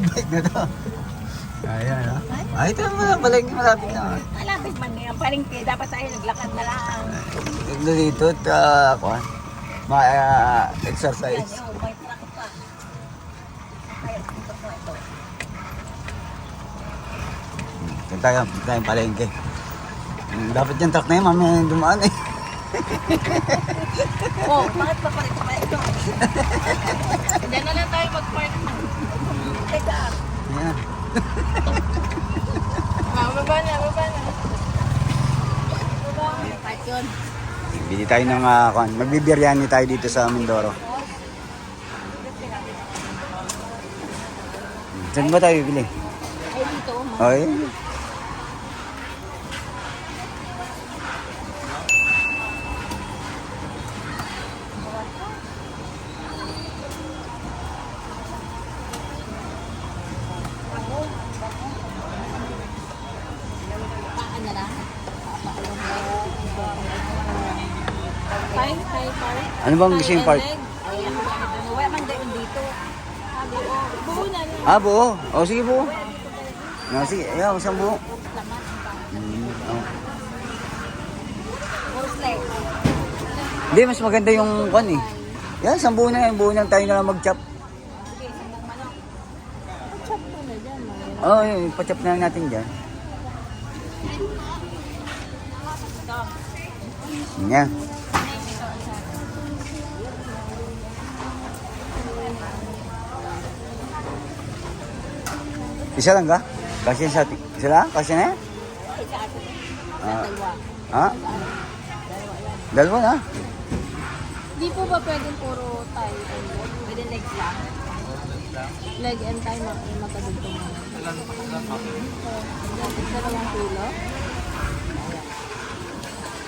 Hindi mag-ibig na to. Ayan, ha? Ay, ito naman, palengke malapit na. Malapit man ngayon. Palengke, dapat tayo naglakad na lang. Ito dito, uh, ako, ma-exercise. Yan, oh, may truck pa. Kaya dito po ito. Ito tayo, tayo palengke. Dapat yung truck na yun, mamaya dumaan eh. Oh, bakit pa pa pa ito? Diyan na lang tayo mag-park. Teka. Ayan. Ah, baba na, baba na. Bili tayo ng, uh, magbibiryani tayo dito sa Mindoro. Saan ba tayo bibili? Ay, dito. oh, ma. Ano bang yung park? Wala man gayon dito. Ko, buo na lang. Ah, buo. O, sige buo. No, sige, ayaw, isang buo. Oh. Horse Hindi, mas maganda yung kwan eh. Yan, isang buo na yan. Buo na tayo na lang mag-chop. Oo, oh, yun, pa-chop na lang natin dyan. Yan. Isa lang ka? Kasi sa isa lang? Kasi na. Ah. Ha? Dalawa na? Di po ba pwedeng puro tayo? Pwede legs lang? Leg and thigh mag magkadugtong mo. Dalawang kilo?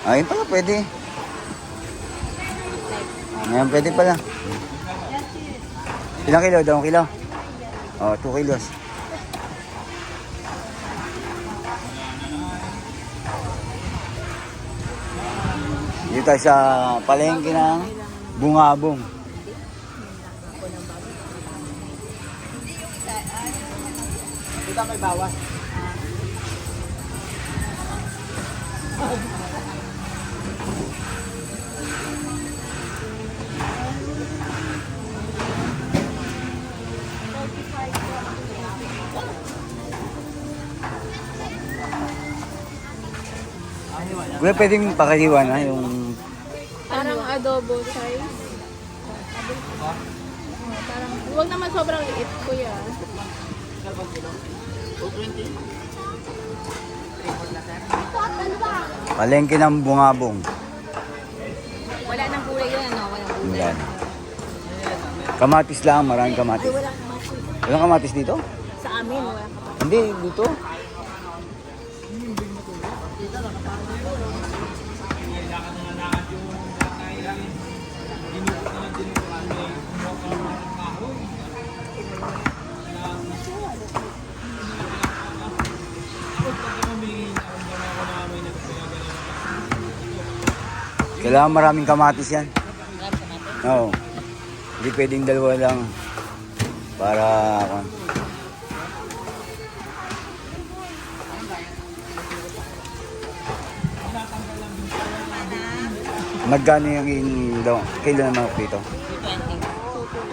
Ayun pala, pwede. Ngayon, pwede pala. Ilang kilo? Dalawang kilo? Oh, 2 kilos. Dito tayo sa palengke ng bungabong. Dito may bawas. Kuya, pwedeng pakaliwa na yung... Parang adobo size. Oh, parang, huwag naman sobrang liit, kuya. Palengke ng bungabong. Wala nang gulay yun, ano? Walang gulay. Yan. Kamatis lang, maraming kamatis. Walang kamatis dito? Sa amin, wala kamatis. Hindi, dito. Kailangan maraming kamatis yan. Oo. Hindi pwedeng dalawa lang. Para... Magkano yung in, daw, kilo ng manok dito?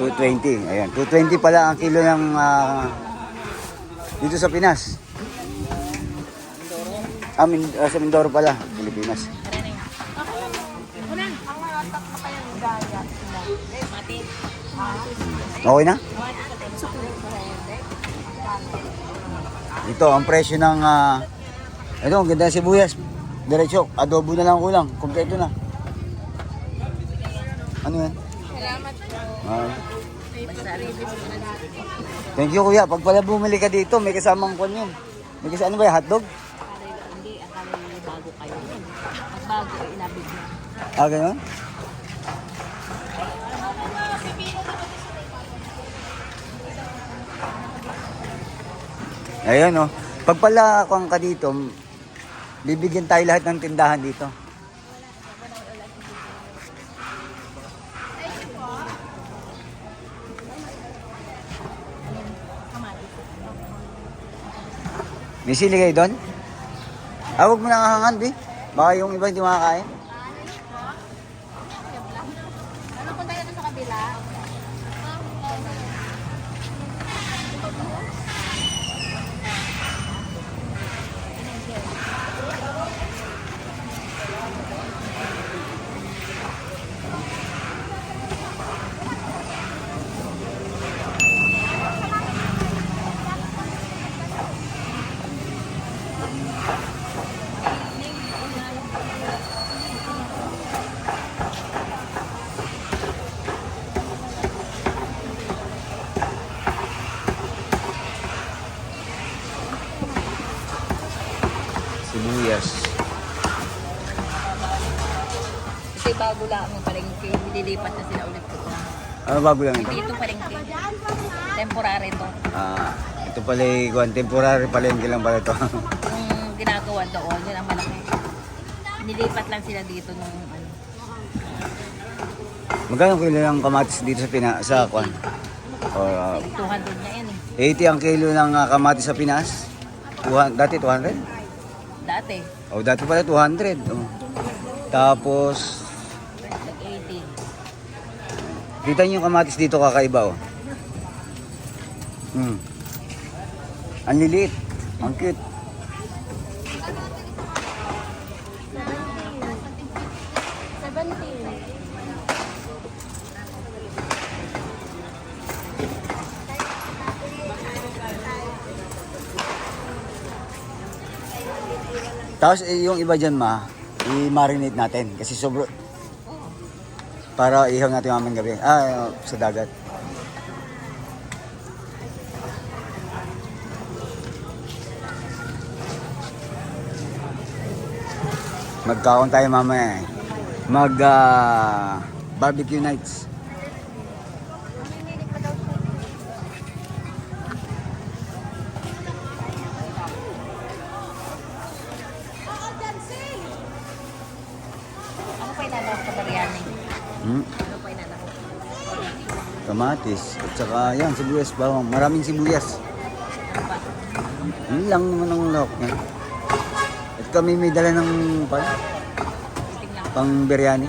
220. Ayan, 220 pala ang kilo ng ah, dito sa Pinas. Ah, Min, ah, sa Mindoro pala, Pilipinas. Okay na? Ito, ang presyo ng... ah, ito, ang ganda ng sibuyas. Diretso, adobo na lang kulang. Kompleto na. Ano yan? Salamat po. Ah. Thank you kuya. Pag pala bumili ka dito, may kasamang kwan yun. May kasama, ano ba yung hotdog? Hindi, akala nila bago kayo. Pag bago, inabig na. Ah, ganun? Ayan o. Oh. Pag pala kuwang ka dito, bibigyan tayo lahat ng tindahan dito. May sili kayo doon? Ah, huwag mo nakahangan, Bi. Baka yung iba hindi makakain. Ano bago lang ito? Dito palengke. Temporary to. Ah, ito pala yung temporary palengke lang pala ito. Yung ginagawa doon, yun ang malaki. Nilipat lang sila dito nung ano. Magkano kilo ng kamatis dito sa Pinas? Sa Kwan? Or, ah, 200 na yan eh. 80 ang kilo ng ah, kamatis sa Pinas? 200, dati 200? Dati, Oh, dati pala 200. Oh. Tapos, kita niyo yung kamatis dito kakaiba oh. Hmm. Ang liliit. Ang cute. Tapos eh, yung iba dyan ma, i-marinate natin kasi sobro para ihaw natin mamayang gabi. Ah, sa dagat. Magkaon tayo mamaya eh. Mag ah, barbecue nights. Kamatis. At saka yan, sibuyas bawang. Maraming sibuyas. Yun lang naman ang lock niya. At kami may dala ng pan, pang biryani.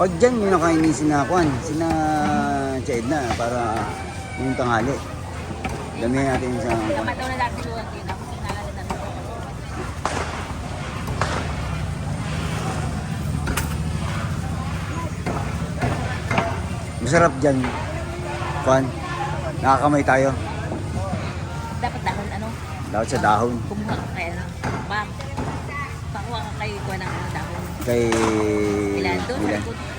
Pag dyan, yung nakainin sina Kwan, sina Chaid na para yung tanghali. Damihan natin sa daw na ako sinala na natin. Masarap dyan. Kwan, nakakamay tayo. Dapat dahon ano? Dapat sa dahon. Kumuha ka kay ano? Bam. Pakuha ka kay kuha ng ano dahon. Kay Ilan doon? Ilan.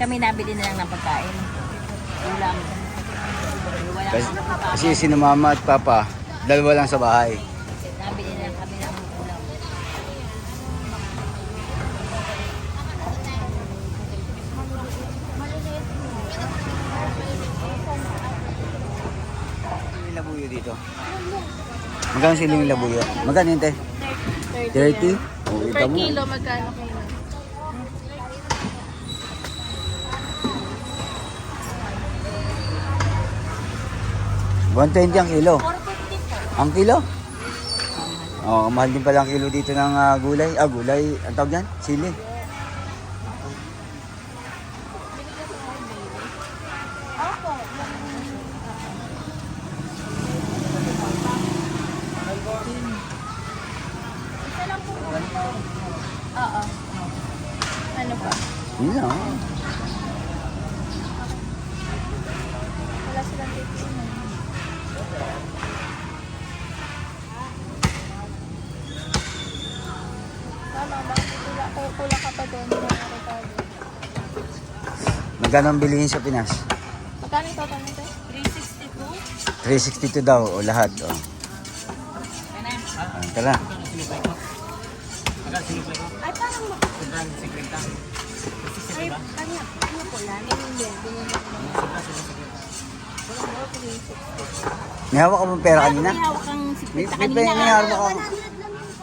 Kami nabili na lang ng pagkain. Ulam. Wala Kasi, kasi si mama at papa, dalawa lang sa bahay. Nabili na lang kami ng ulam. Yung labuyo dito. Magkano sila yung labuyo? Magkano yun, te? 30? Oh, Per kita mo. kilo, magkano $120 ang kilo. Ang kilo? Oh, mahal din pala ang kilo dito ng ah, gulay. Ah, gulay. Ang tawag yan? Sili. Magkano ang bilihin sa Pinas? Magkano yung total nito? 362? 362 daw o lahat. Ano? Ah, tara. Ay, parang ma... Ay, kanya, ano po ganyan lang naman. May hawak ka bang pera kanina? May hawak kang May, sikwita may, may, kanina. may hawak ka.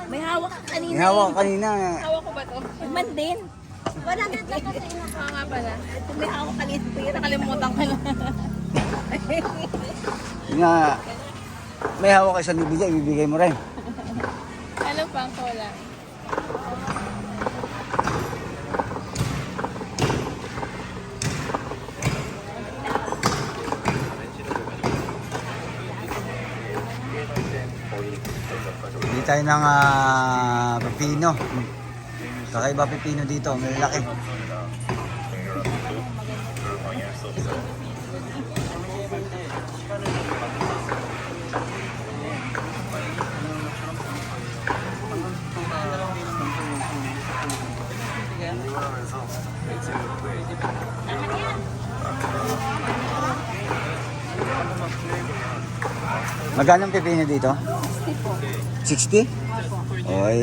May hawak ka kanina. May hawak ka kanina. Hawak ko ba to? Man din. 100 lang kasi inakuha nga pala. Ito may hawak kanina. Pero Nakalimutan ko na. Nga, may hawak ka isang ibigay, ibibigay mo rin. Ano pang cola? Hindi tayo ng uh, pipino. Kakaiba pipino dito, malalaki. Magkano ang pipino dito? 60? Oy.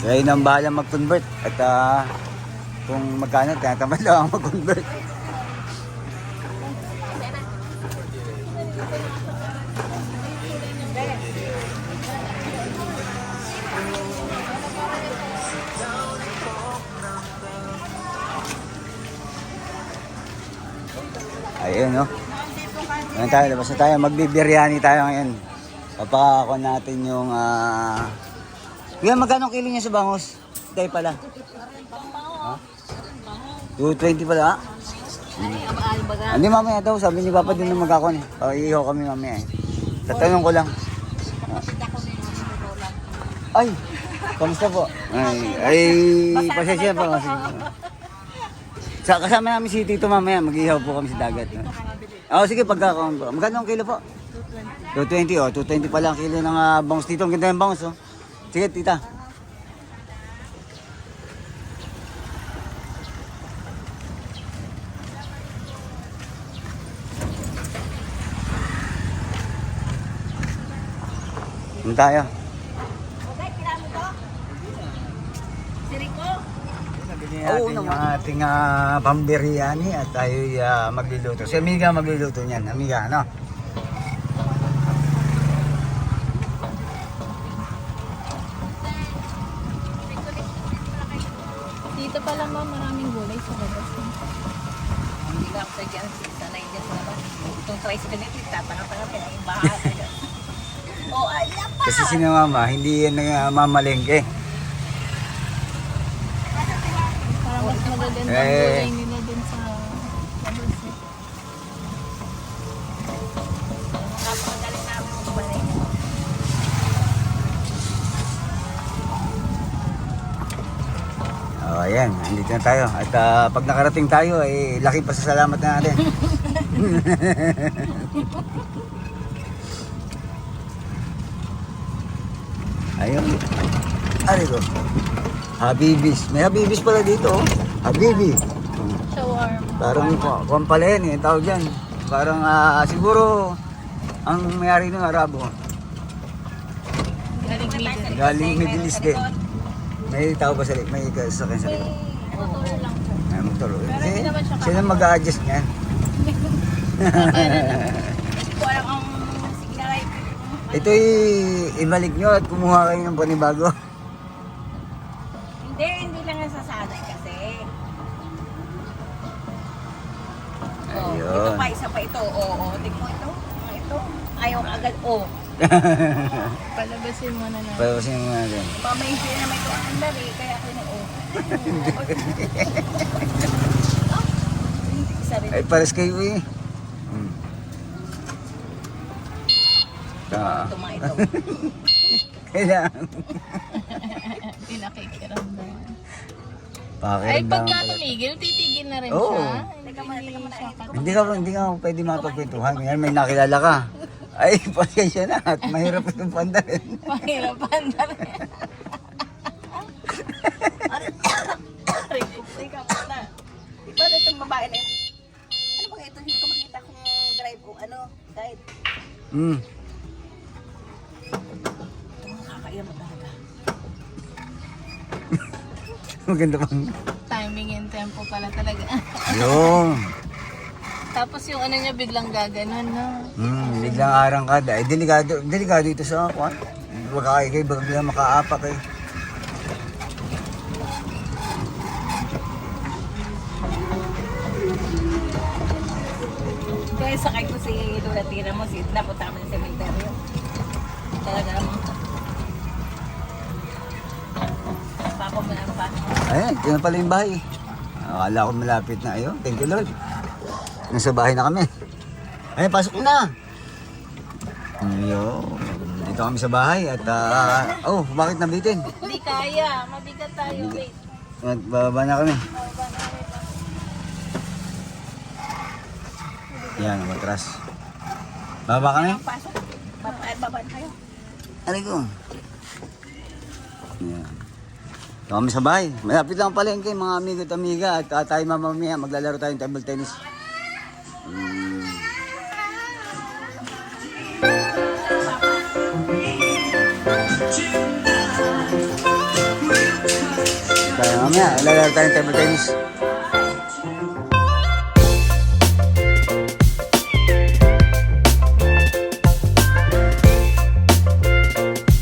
Kaya nang bahala mag-convert. At ah, kung magkano, tinatamad lang ako mag-convert. Ayun, no? Ayun tayo, labas na tayo. Magbibiryani tayo ngayon. Papakako natin yung... ah Kuya, magkano ang kilo niya sa bangos? Tayo pala. Ha? 220 pala, ha? Hindi mamaya daw, sabi ni Papa din na magkakon eh. O, iihaw kami mamaya eh. Tatanong ko lang. Ay, kamusta po? Ay, ay, pasensya po. Sa kasama namin si Tito mamaya, mag-ihaw po kami sa dagat. Oo, sige, pagkakon po. Magkano ang kilo po? 220, oh. 220 pala ang kilo ng uh, bangus dito. Ang ganda ng bangus, oh. Sige, tita. Ano tayo? Okay, kailangan mo to? Si Rico? Sabili natin yung ating uh, pambiriani at tayo uh, magluluto. Si Amiga magluluto niyan. Amiga, ano? Dito pala ma'am, maraming gulay sa labas. Hindi ka ako sadya ang sanay dyan sa labas. Itong tricycle nito, tatanga-tanga pa yung bahay. Oh, ayan pa! Kasi si mama, hindi yan uh, mamalengke. Parang mas magaganda ang Eh. gulay Andito na tayo. At ah, pag nakarating tayo, ay laki pa sa salamat na natin. Ayun. Ari ko. Habibis. May Habibis pala dito. oh. Habibi. Shawarma. Parang ku- kuwan pala yan eh, tawag yan. Parang ah, siguro ang mayari ng Arabo. Galing Middle. Galing Middle East din. May tao ba sa likod? May kasakyan sa likod? Motor lang po. Pero hindi naman siya Sino mag-a-adjust niyan? Hindi ko alam ang signal. Ito'y ibalik nyo at kumuha kayo ng panibago. Hindi, hindi lang nasasanay kasi. Oh, Ayun. ito pa, isa pa ito. Oo, oh, oh. Tingnan mo ito. Ah, Ito. Ayaw ka agad. Oh. Palabasin mo na natin. Papasin mo natin. Pa may hindi na may ito ang dali. Kaya ako na Hindi. Ay, pares kayo eh. Hmm. Ah, kailangan. Hindi nakikiramdam. Ay, Pakiramdam pagka pala. tumigil, titigil na rin Oo. siya. Teka muna. Ito. Hindi ka, hindi ka pwede mapagkwentuhan. Ngayon may nakilala ka. Ay, pasensya na at mahirap itong pandarin. Mahirapan na rin. Teka muna. Di ba itong babae na ito? Ano ba ito? Hindi ko makita kung drive o ano. Guide. Hmm. Nakakaiya mo talaga. Maganda pang... Timing and tempo pala talaga. Yun. Tapos yung ano niya biglang gaganon, no? Hmm, biglang arang ka. Delikado, delikado ito sa kwan. Baka kayo, baka biglang makaapak eh. Si Lola Tira mo, si Idla, punta kami sa cemetery. Talaga mo. Papa mo lang pa. Ayan, na pala yung bahay. Akala ko malapit na. Ayun, thank you Lord. Nasa bahay na kami. Ayun, pasok na. Ayun. Dito kami sa bahay at ah, oh, bakit nabitin? Hindi kaya. Mabigat tayo. Wait. At bababa na kami. Baba na kami. Yan, matras. Bababa kami? Pasok. Baba, baba na kayo. Aray ko. Yan. Ito kami sa bahay. Malapit lang pala yung mga amigo at amiga at uh, tayo mamamaya maglalaro tayong table tennis. Hmm. Tayo mamaya, lalaro tayong table tennis.